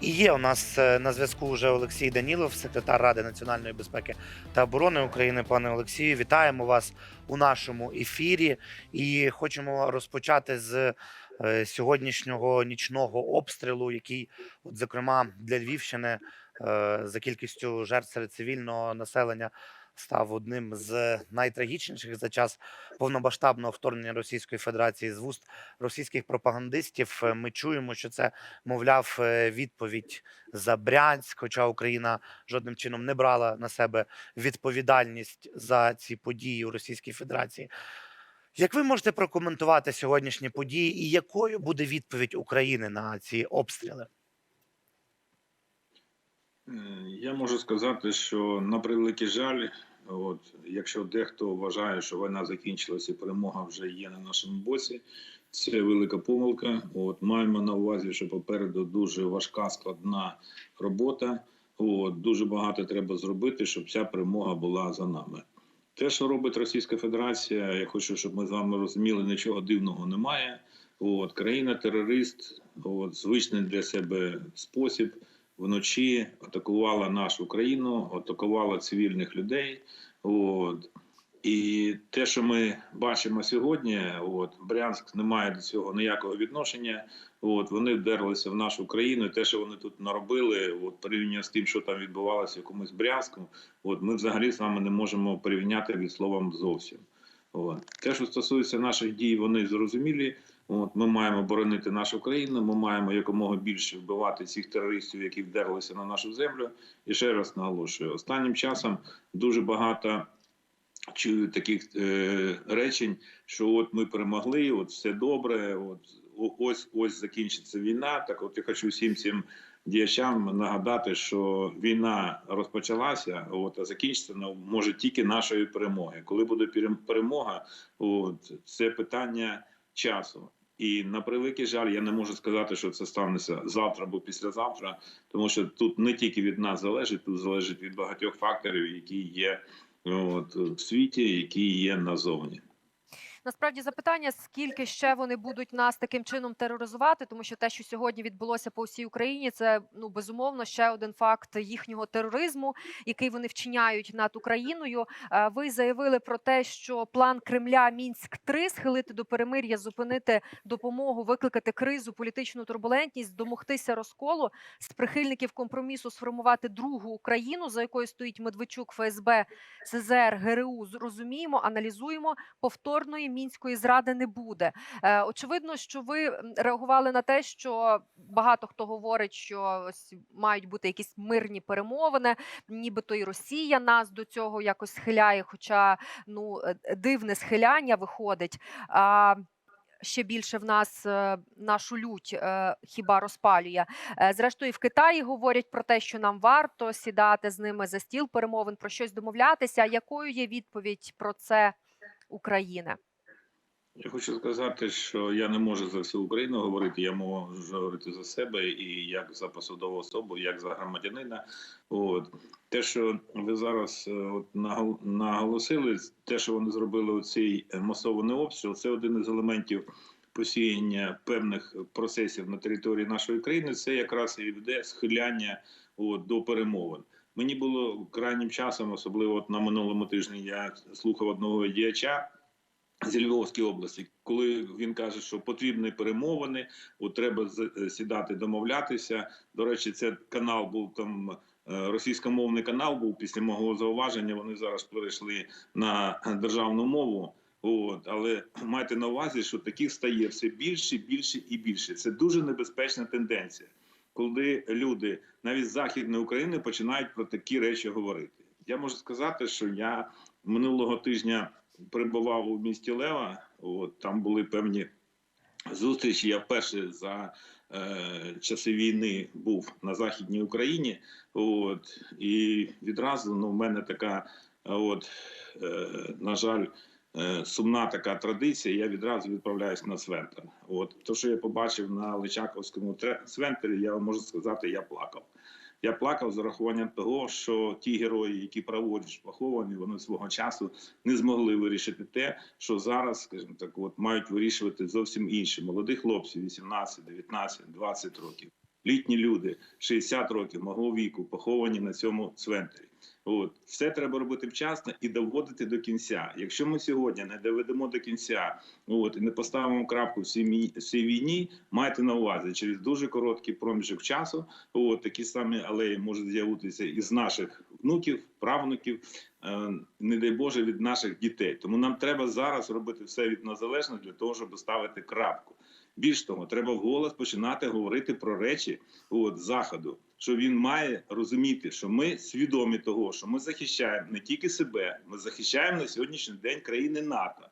І є у нас е, на зв'язку вже Олексій Данілов, секретар Ради національної безпеки та оборони України. Пане Олексію, вітаємо вас у нашому ефірі. І хочемо розпочати з е, сьогоднішнього нічного обстрілу, який, от, зокрема, для Львівщини е, за кількістю жертв серед цивільного населення став одним з найтрагічніших за час повномасштабного вторгнення Російської Федерації з вуст російських пропагандистів. Е, Ми чуємо, що це мовляв е, відповідь за Брянськ, хоча Україна жодним чином не брала на себе відповідальність за ці події у Російській Федерації. Як ви можете прокоментувати сьогоднішні події, і якою буде відповідь України на ці обстріли? Е, Я можу сказати, що на превеликий жаль, от якщо дехто вважає, що війна закінчилася і перемога вже є на нашому боці, це велика помилка. От маємо на увазі, що попереду дуже важка складна робота. От дуже багато треба зробити, щоб ця перемога була за нами. Те, що робить Російська Федерація, я хочу, щоб ми з вами розуміли, нічого дивного немає. От країна-терорист, от звичний для себе спосіб вночі атакувала нашу країну, атакувала цивільних людей. От. І те, що ми бачимо сьогодні, от Брянськ не має до цього ніякого відношення. От вони вдерлися в нашу країну. І те, що вони тут наробили, от порівняно з тим, що там відбувалося в якомусь Брянську, от ми взагалі з вами не можемо порівняти від словом зовсім. От. Те, що стосується наших дій, вони зрозумілі. От ми маємо боронити нашу країну. Ми маємо якомога більше вбивати цих терористів, які вдерлися на нашу землю. І ще раз наголошую: останнім часом дуже багато чую таких е, речень, що от ми перемогли, от все добре. От ось ось закінчиться війна. Так, от я хочу всім цим діячам нагадати, що війна розпочалася, от а закінчиться вона може тільки нашою перемогою. Коли буде перем- перемога, от це питання часу. І на превеликий жаль, я не можу сказати, що це станеться завтра або післязавтра, тому що тут не тільки від нас залежить, тут залежить від багатьох факторів, які є от, в світі, які є назовні. Насправді запитання, скільки ще вони будуть нас таким чином тероризувати, тому що те, що сьогодні відбулося по всій Україні, це ну безумовно ще один факт їхнього тероризму, який вони вчиняють над Україною. Е, Ви заявили про те, що план Кремля мінськ 3 схилити до перемир'я, зупинити допомогу, викликати кризу, політичну турбулентність, домогтися розколу з прихильників компромісу, сформувати другу Україну, за якою стоїть Медведчук, ФСБ, СЗР, ГРУ. Зрозуміємо, аналізуємо повторної мінської зради не буде. Е, очевидно, що ви реагували на те, що багато хто говорить, що ось мають бути якісь мирні перемовини, нібито і Росія нас до цього якось схиляє, хоча ну е, дивне схиляння виходить. А, Ще більше в нас е, нашу лють хіба розпалює. Зрештою, в Китаї говорять про те, що нам варто сідати з ними за стіл перемовин, про щось домовлятися. Якою є відповідь про це України? Я хочу сказати, що я не можу за всю Україну говорити. Я можу говорити за себе і як за посадову особу, як за громадянина. От те, що ви зараз е, от наголосили, те, що вони зробили у цей масований обстріл, це один із елементів посіяння певних процесів на території нашої країни. Це якраз і веде схиляння от, до перемовин. Мені було крайнім часом, особливо от на минулому тижні, я слухав одного діяча з Львовської області, коли він каже, що потрібні перемовини, от треба е, сідати, домовлятися. До речі, це канал був там. е, Російськомовний канал був після мого зауваження. Вони зараз перейшли на державну мову. От, але майте на увазі, що таких стає все більше, більше і більше. Це дуже небезпечна тенденція, коли люди навіть з західної України починають про такі речі говорити. Я можу сказати, що я минулого тижня перебував у місті Лева. От там були певні зустрічі. Я вперше за е, часи війни був на західній Україні. От і відразу ну, в мене така, от е, на жаль. е, Сумна така традиція, я відразу відправляюсь на цвинтар. От то, що я побачив на Личаковському цвинтарі, я можу сказати, я плакав. Я плакав за рахуванням того, що ті герої, які праворуч поховані, вони свого часу не змогли вирішити те, що зараз, скажімо так, от мають вирішувати зовсім інші молоді хлопці, 18, 19, 20 років. літні люди 60 років мого віку поховані на цьому цвинтарі. От все треба робити вчасно і доводити до кінця. Якщо ми сьогодні не доведемо до кінця, от і не поставимо крапку в цій, мі- в цій війні, майте на увазі через дуже короткий проміжок часу. От такі самі алеї можуть з'явитися із наших внуків, правнуків, е, не дай Боже, від наших дітей. Тому нам треба зараз робити все від нас залежне для того, щоб ставити крапку. Більш того, треба вголос починати говорити про речі от, заходу, що він має розуміти, що ми свідомі того, що ми захищаємо не тільки себе, ми захищаємо на сьогоднішній день країни НАТО.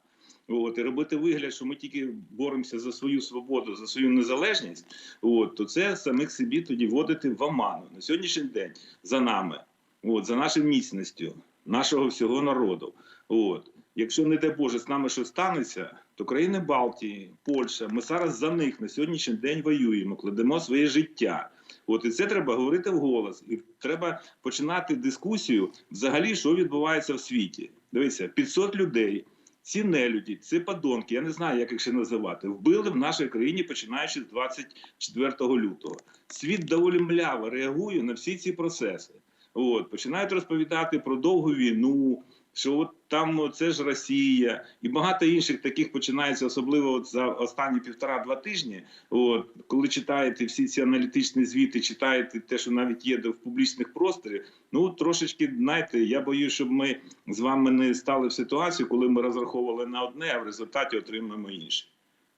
От, і робити вигляд, що ми тільки боремося за свою свободу, за свою незалежність, от, то це самих собі тоді вводити в оману. На сьогоднішній день за нами, от, за нашою міцністю, нашого всього народу. От. Якщо, не дай Боже, з нами щось станеться, то країни Балтії, Польща, ми зараз за них на сьогоднішній день воюємо, кладемо своє життя. От і це треба говорити вголос. І треба починати дискусію взагалі, що відбувається в світі. Дивіться, 500 людей, ці нелюді, ці подонки, я не знаю, як їх ще називати, вбили в нашій країні починаючи з 24 лютого. Світ доволі мляво реагує на всі ці процеси. От починають розповідати про довгу війну, що от там ну, це ж Росія, і багато інших таких починається, особливо от за останні півтора-два тижні. От коли читаєте всі ці аналітичні звіти, читаєте те, що навіть є в публічних просторів. Ну трошечки знаєте, я боюсь, щоб ми з вами не стали в ситуацію, коли ми розраховували на одне, а в результаті отримаємо інше.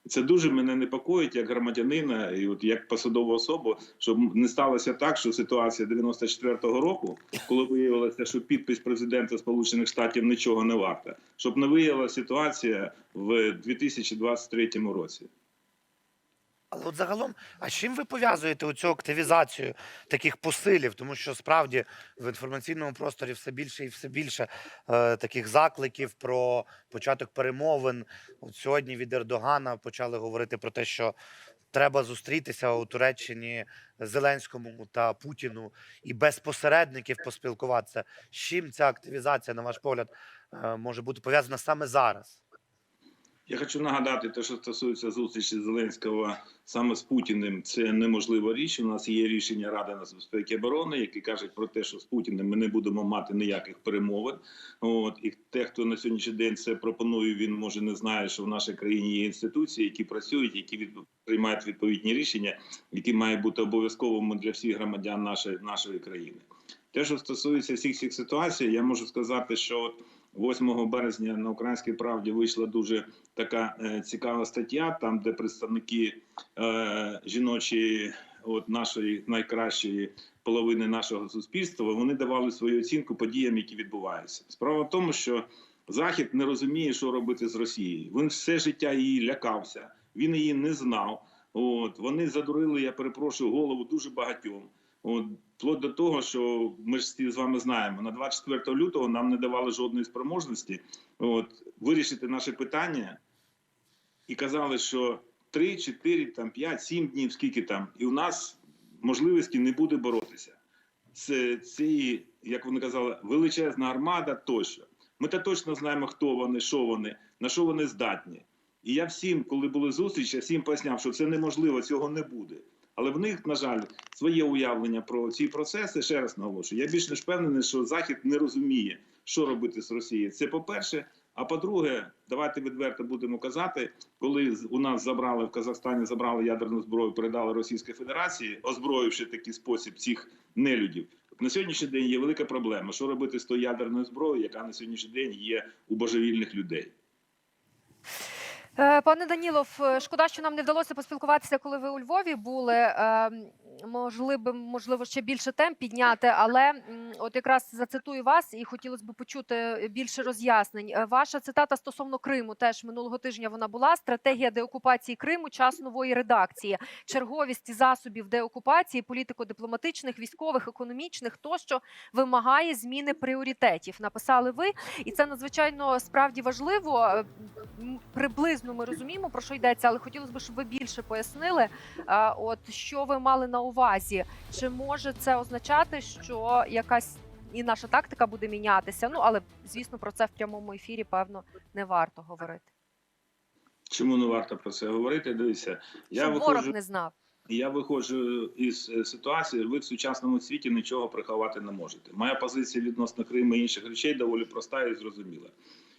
Це дуже мене непокоїть як громадянина і от як посадову особу, щоб не сталося так, що ситуація 94-го року, коли виявилося, що підпис президента Сполучених Штатів нічого не варта, щоб не виявилася ситуація в 2023 році. Але от загалом, а чим ви пов'язуєте оцю активізацію таких посилів? Тому що справді в інформаційному просторі все більше і все більше е, таких закликів про початок перемовин. От сьогодні від Ердогана почали говорити про те, що треба зустрітися у Туреччині Зеленському та Путіну і без посередників поспілкуватися. З чим ця активізація, на ваш погляд, е, може бути пов'язана саме зараз? Я хочу нагадати, те, що стосується зустрічі Зеленського саме з Путіним, це неможлива річ. У нас є рішення Ради нацбезпеки і оборони, які кажуть про те, що з Путіним ми не будемо мати ніяких перемовин. От і те, хто на сьогоднішній день це пропонує, він може не знає, що в нашій країні є інституції, які працюють, які від... приймають відповідні рішення, які мають бути обов'язковими для всіх громадян нашої нашої країни. Те, що стосується всіх цих ситуацій, я можу сказати, що от 8 березня на українській правді вийшла дуже така е, цікава стаття, там де представники е, жіночої, от нашої найкращої половини нашого суспільства, вони давали свою оцінку подіям, які відбуваються. Справа в тому, що Захід не розуміє, що робити з Росією. Він все життя її лякався, він її не знав. От вони задурили, я перепрошую голову дуже багатьом. От вплоть до того, що ми ж всі з вами знаємо, на 24 лютого нам не давали жодної спроможності от, вирішити наше питання і казали, що 3, 4, там, 5, 7 днів, скільки там, і у нас можливості не буде боротися. Це цієї, як вони казали, величезна армада тощо. Ми та точно знаємо, хто вони, що вони, на що вони здатні. І я всім, коли були зустрічі, я всім поясняв, що це неможливо, цього не буде. Але в них, на жаль, своє уявлення про ці процеси. Ще раз наголошую. Я більш ніж впевнений, що Захід не розуміє, що робити з Росією. Це по-перше. А по-друге, давайте відверто будемо казати, коли у нас забрали в Казахстані, забрали ядерну зброю, передали Російській Федерації, озброївши такий спосіб цих нелюдів. На сьогоднішній день є велика проблема. Що робити з тою ядерною зброєю, яка на сьогоднішній день є у божевільних людей? Е, Пане Данілов, е, шкода, що нам не вдалося поспілкуватися, коли ви у Львові були. Ем, Можливо, можливо, ще більше тем підняти, але от якраз зацитую вас і хотілося б почути більше роз'яснень. Е, Ваша цитата стосовно Криму теж минулого тижня вона була. Стратегія деокупації Криму, час нової редакції, черговість засобів деокупації, політико-дипломатичних, військових, економічних тощо вимагає зміни пріоритетів. Написали ви, і це надзвичайно справді важливо. Е, Приблизно ми розуміємо про що йдеться, але хотілося б, щоб ви більше пояснили. а, От що ви мали на увазі? Чи може це означати, що якась і наша тактика буде мінятися? Ну але звісно, про це в прямому ефірі певно не варто говорити. Чому не варто про це говорити? Дивіться, я Щоб виходжу. ворог не знав. Я виходжу із е, ситуації, ви в сучасному світі нічого приховати не можете. Моя позиція відносно Криму і інших речей доволі проста і зрозуміла.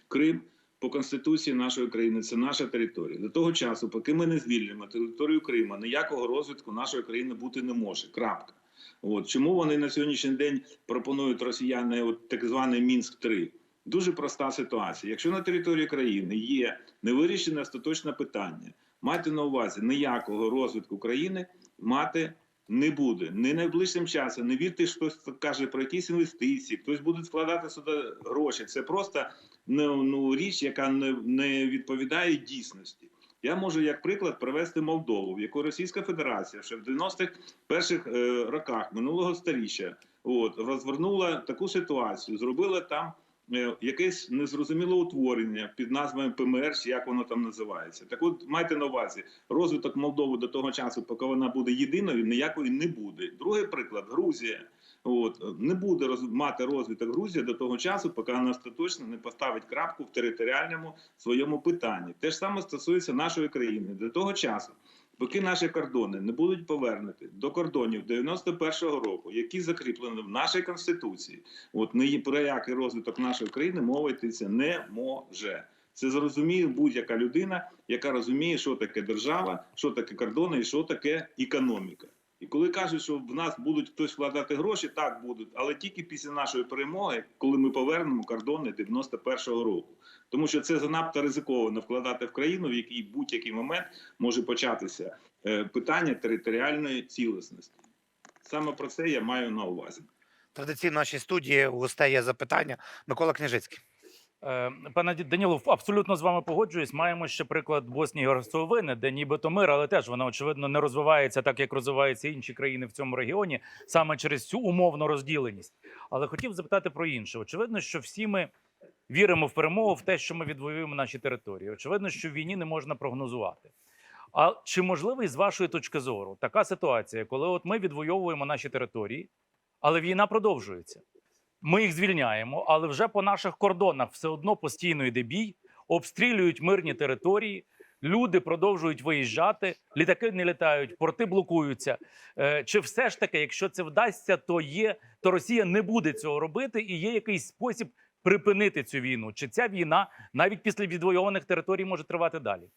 Крим по конституції нашої країни це наша територія. До того часу, поки ми не звільнимо територію Криму, ніякого розвитку нашої країни бути не може. Крапка. От чому вони на сьогоднішній день пропонують росіяни от так званий мінськ 3 Дуже проста ситуація. Якщо на території країни є невирішене остаточне питання, майте на увазі ніякого розвитку країни мати не буде. Не найближчим часом. Не вірте, що хтось каже про якісь інвестиції, хтось буде вкладати сюди гроші. Це просто ну, ну, річ, яка не, не відповідає дійсності. Я можу як приклад привести Молдову, в яку Російська Федерація ще в 90-х перших е, роках минулого століття от, розвернула таку ситуацію, зробила там якесь незрозуміле утворення під назвою ПМР, чи як воно там називається. Так от майте на увазі, розвиток Молдови до того часу, поки вона буде єдиною, ніякої не буде. Другий приклад Грузія. От не буде роз, мати розвиток Грузія до того часу, поки вона остаточно не поставить крапку в територіальному своєму питанні. Те ж саме стосується нашої країни. До того часу, поки наші кордони не будуть повернуті до кордонів 91-го року, які закріплені в нашій конституції, от не про який розвиток нашої країни мова йтися не може. Це зрозуміє будь-яка людина, яка розуміє, що таке держава, що таке кордони і що таке економіка. І коли кажуть, що в нас будуть хтось вкладати гроші, так будуть, але тільки після нашої перемоги, коли ми повернемо кордони 91-го року. Тому що це занадто ризиковано вкладати в країну, в якій будь-який момент може початися е, питання територіальної цілісності. Саме про це я маю на увазі. Традиційно нашій студії у гостей є запитання. Микола Княжицький. Е, Пане Данілов, абсолютно з вами погоджуюсь. Маємо ще приклад Боснії і Герцеговини, де нібито мир, але теж вона очевидно не розвивається так, як розвиваються інші країни в цьому регіоні, саме через цю умовну розділеність. Але хотів запитати про інше. Очевидно, що всі ми віримо в перемогу, в те, що ми відвоюємо наші території. Очевидно, що в війні не можна прогнозувати. А чи можливий з вашої точки зору така ситуація, коли от ми відвоюємо наші території, але війна продовжується? Ми їх звільняємо, але вже по наших кордонах все одно постійно йде бій, обстрілюють мирні території. Люди продовжують виїжджати, літаки не літають, порти блокуються. Е, Чи все ж таки, якщо це вдасться, то є то Росія не буде цього робити, і є якийсь спосіб припинити цю війну? Чи ця війна навіть після відвоюваних територій може тривати далі?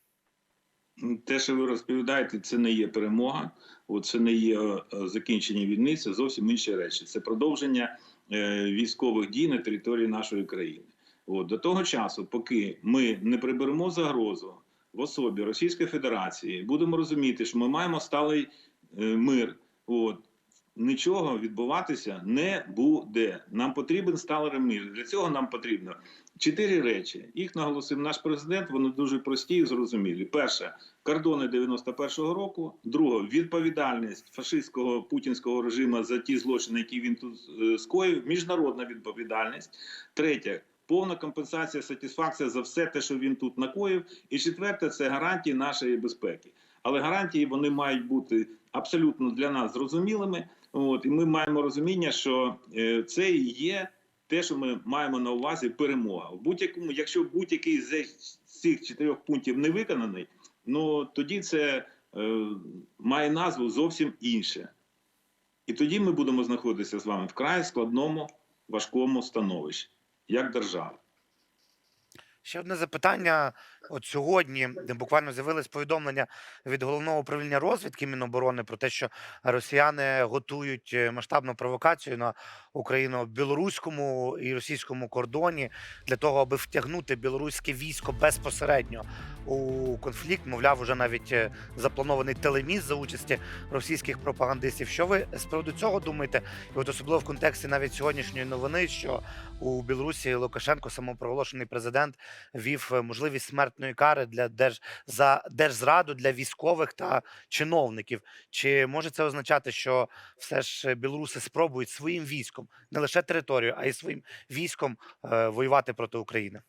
Те, що ви розповідаєте, це не є перемога, це не є е, закінчення війни, це зовсім інші речі. Це продовження військових дій на території нашої країни. От до того часу, поки ми не приберемо загрозу в особі Російської Федерації, будемо розуміти, що ми маємо сталий е, мир. От нічого відбуватися не буде. Нам потрібен сталий мир. Для цього нам потрібно чотири речі. Їх наголосив наш президент. Вони дуже прості і зрозумілі. Перше кордони 91-го року. Друге відповідальність фашистського путінського режиму за ті злочини, які він тут е, скоїв. Міжнародна відповідальність. Третє. Повна компенсація, сатисфакція за все те, що він тут накоїв. І четверте це гарантії нашої безпеки. Але гарантії вони мають бути абсолютно для нас зрозумілими. От і ми маємо розуміння, що е, це і є те, що ми маємо на увазі перемога. В будь-якому, якщо будь-який з цих чотирьох пунктів не виконаний, ну тоді це е, має назву зовсім інше. І тоді ми будемо знаходитися з вами в край складному, важкому становищі, як держава. Ще одне запитання. От сьогодні буквально з'явились повідомлення від головного управління розвідки Міноборони про те, що росіяни готують е, масштабну провокацію на Україну білоруському і російському кордоні для того, аби втягнути білоруське військо безпосередньо у конфлікт. Мовляв, уже навіть е, запланований телеміст за участі російських пропагандистів. Що ви з приводу цього думаєте? І от особливо в контексті навіть сьогоднішньої новини, що у Білорусі Лукашенко, самопроголошений президент, вів е, можливість смертної кари для держ за держзраду для військових та чиновників. Чи може це означати, що все ж білоруси спробують своїм військом не лише територію, а й своїм військом е, воювати проти України?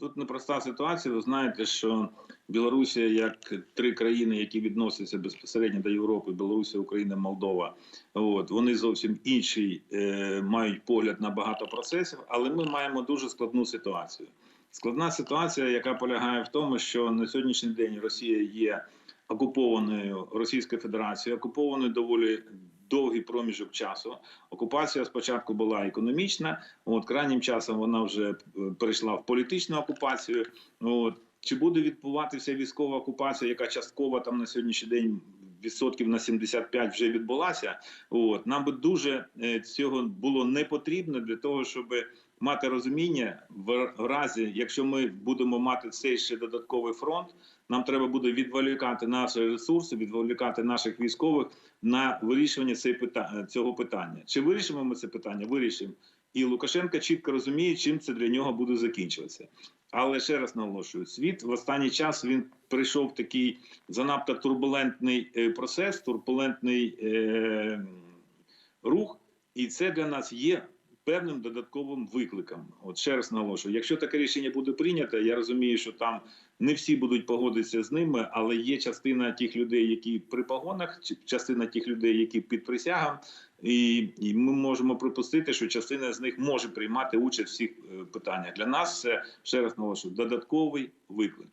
Тут непроста ситуація. Ви знаєте, що Білорусія, як три країни, які відносяться безпосередньо до Європи, Білорусія, Україна, Молдова, от вони зовсім інший е, мають погляд на багато процесів, але ми маємо дуже складну ситуацію. Складна ситуація, яка полягає в тому, що на сьогоднішній день Росія є окупованою Російською Федерацією, окупованою доволі довгий проміжок часу. Окупація спочатку була економічна, от крайнім часом вона вже е, перейшла в політичну окупацію. От чи буде відбуватися військова окупація, яка частково там на сьогоднішній день відсотків на 75 вже відбулася? От нам би дуже е, цього було не потрібно для того, щоб мати розуміння в разі, якщо ми будемо мати цей ще додатковий фронт, нам треба буде відволікати наші ресурси, відволікати наших військових на вирішування цього питання. Чи вирішимо ми це питання? Вирішимо. І Лукашенко чітко розуміє, чим це для нього буде закінчуватися. Але ще раз наголошую: світ в останній час він прийшов в такий занадто турбулентний е, процес, турбулентний е, рух, і це для нас є певним додатковим викликом. От ще раз наголошую, якщо таке рішення буде прийнято, я розумію, що там не всі будуть погодитися з ними, але є частина тих людей, які при погонах, частина тих людей, які під присягом, і, і ми можемо припустити, що частина з них може приймати участь в всіх е, питаннях. Для нас це ще раз наголошую, додатковий виклик.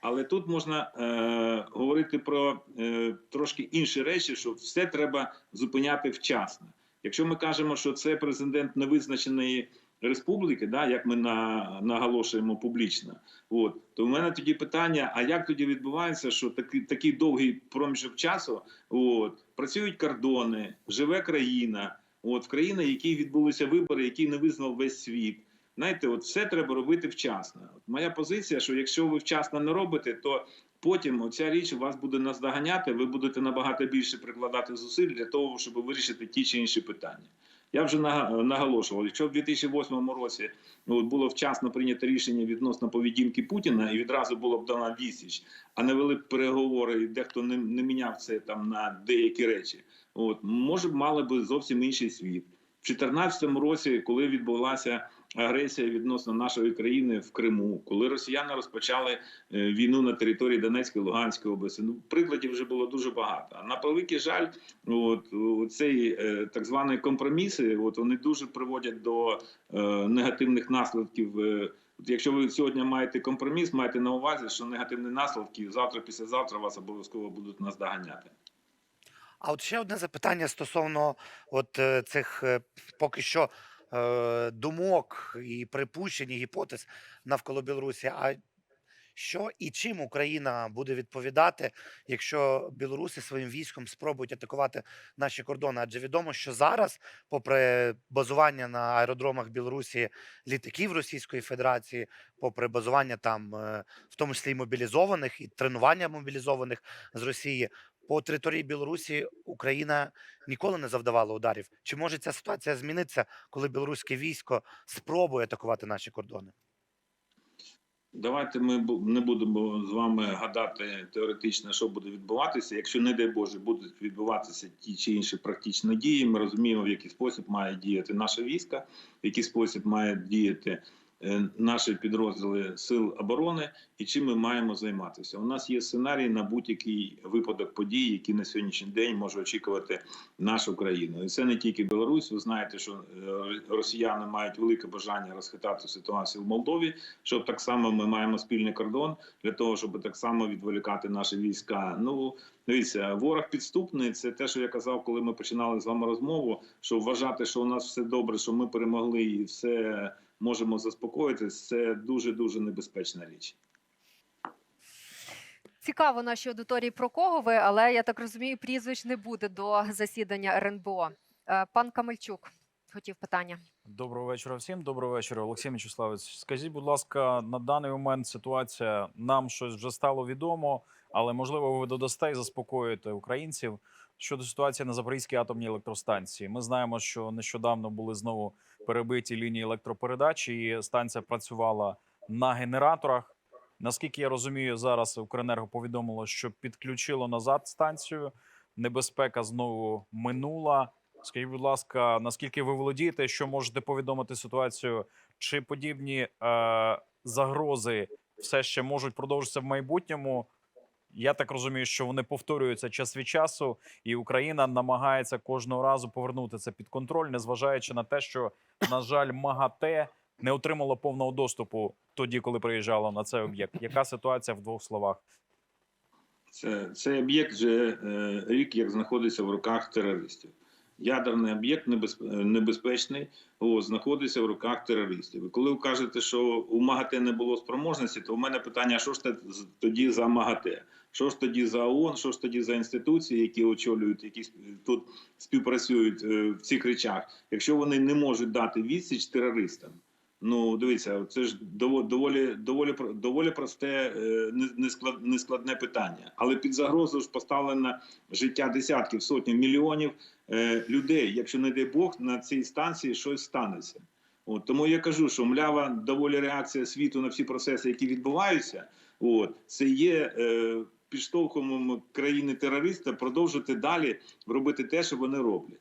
Але тут можна е, говорити про е, трошки інші речі, що все треба зупиняти вчасно. Якщо ми кажемо, що це президент невизначеної республіки, да, як ми на, наголошуємо публічно, от, то в мене тоді питання: а як тоді відбувається, що такий, такий довгий проміжок часу от, працюють кордони, живе країна, от, в країні, в якій відбулися вибори, які не визнав весь світ. Знаєте, от все треба робити вчасно. От моя позиція, що якщо ви вчасно не робите, то потім оця річ вас буде наздоганяти, ви будете набагато більше прикладати зусиль для того, щоб вирішити ті чи інші питання. Я вже наголошував, якщо в 2008 році ну, було вчасно прийнято рішення відносно поведінки Путіна і відразу було б дана відсіч, а не вели б переговори, і дехто не, не міняв це там на деякі речі. От може б мали би зовсім інший світ. В 2014 році, коли відбулася агресія відносно нашої країни в Криму, коли росіяни розпочали е, війну на території Донецької Луганської області, ну прикладів вже було дуже багато. А на превеликий жаль, от цей так званий компроміси, от вони дуже приводять до е, негативних наслідків. Е, Якщо ви сьогодні маєте компроміс, маєте на увазі, що негативні наслідки завтра, післязавтра вас обов'язково будуть наздоганяти. А от ще одне запитання стосовно от е, цих е, поки що е, думок і припущень, і гіпотез навколо Білорусі. А що і чим Україна буде відповідати, якщо білоруси своїм військом спробують атакувати наші кордони? Адже відомо, що зараз, попри базування на аеродромах Білорусі літаків Російської Федерації, попри базування там, е, в тому числі мобілізованих і тренування мобілізованих з Росії, по території Білорусі Україна ніколи не завдавала ударів. Чи може ця ситуація змінитися, коли білоруське військо спробує атакувати наші кордони? Давайте ми не будемо з вами гадати теоретично, що буде відбуватися. Якщо, не дай Боже, будуть відбуватися ті чи інші практичні дії, ми розуміємо, в який спосіб має діяти наше військо, в який спосіб має діяти наші підрозділи сил оборони і чим ми маємо займатися. У нас є сценарій на будь-який випадок подій, які на сьогоднішній день може очікувати нашу країну. І це не тільки Білорусь. Ви знаєте, що е, росіяни мають велике бажання розхитати ситуацію в Молдові. Щоб так само ми маємо спільний кордон для того, щоб так само відволікати наші війська. Ну дивіться, ворог підступний. Це те, що я казав, коли ми починали з вами розмову. Що вважати, що у нас все добре, що ми перемогли і все можемо заспокоїтись. Це дуже дуже небезпечна річ. Цікаво нашій аудиторії про кого ви, але я так розумію, прізвищ не буде до засідання РНБО. Е, Пан Камельчук хотів питання. Доброго вечора всім. Доброго вечора, Олексій Мячеславець. Скажіть, будь ласка, на даний момент ситуація нам щось вже стало відомо, але можливо ви додасте і заспокоїте українців щодо ситуації на Запорізькій атомній електростанції. Ми знаємо, що нещодавно були знову перебиті лінії електропередач, і станція працювала на генераторах. Наскільки я розумію, зараз Укренерго повідомило, що підключило назад станцію. Небезпека знову минула. Скажіть, будь ласка, наскільки ви володієте, що можете повідомити ситуацію? Чи подібні е, загрози все ще можуть продовжитися в майбутньому? Я так розумію, що вони повторюються час від часу, і Україна намагається кожного разу повернути це під контроль, незважаючи на те, що на жаль, МАГАТЕ не отримало повного доступу тоді, коли приїжджало на цей об'єкт. Яка ситуація в двох словах? Це, цей об'єкт вже е, рік як знаходиться в руках терористів. Ядерний об'єкт е, небезпечний о, знаходиться в руках терористів. І коли ви кажете, що у МАГАТЕ не було спроможності, то у мене питання: що ж з- тоді за МАГАТЕ? Що ж тоді за ООН, що ж тоді за інституції, які очолюють, які тут співпрацюють е, в цих речах, якщо вони не можуть дати відсіч терористам? Ну, дивіться, це ж дово- доволі, доволі, доволі просте, е, не- не склад- нескладне питання. Але під загрозу ж поставлено життя десятків, сотень, мільйонів е, людей. Якщо не дай Бог, на цій станції щось станеться. От тому я кажу, що млява доволі реакція світу на всі процеси, які відбуваються. От це є підштовхом країни терориста продовжити далі робити те, що вони роблять.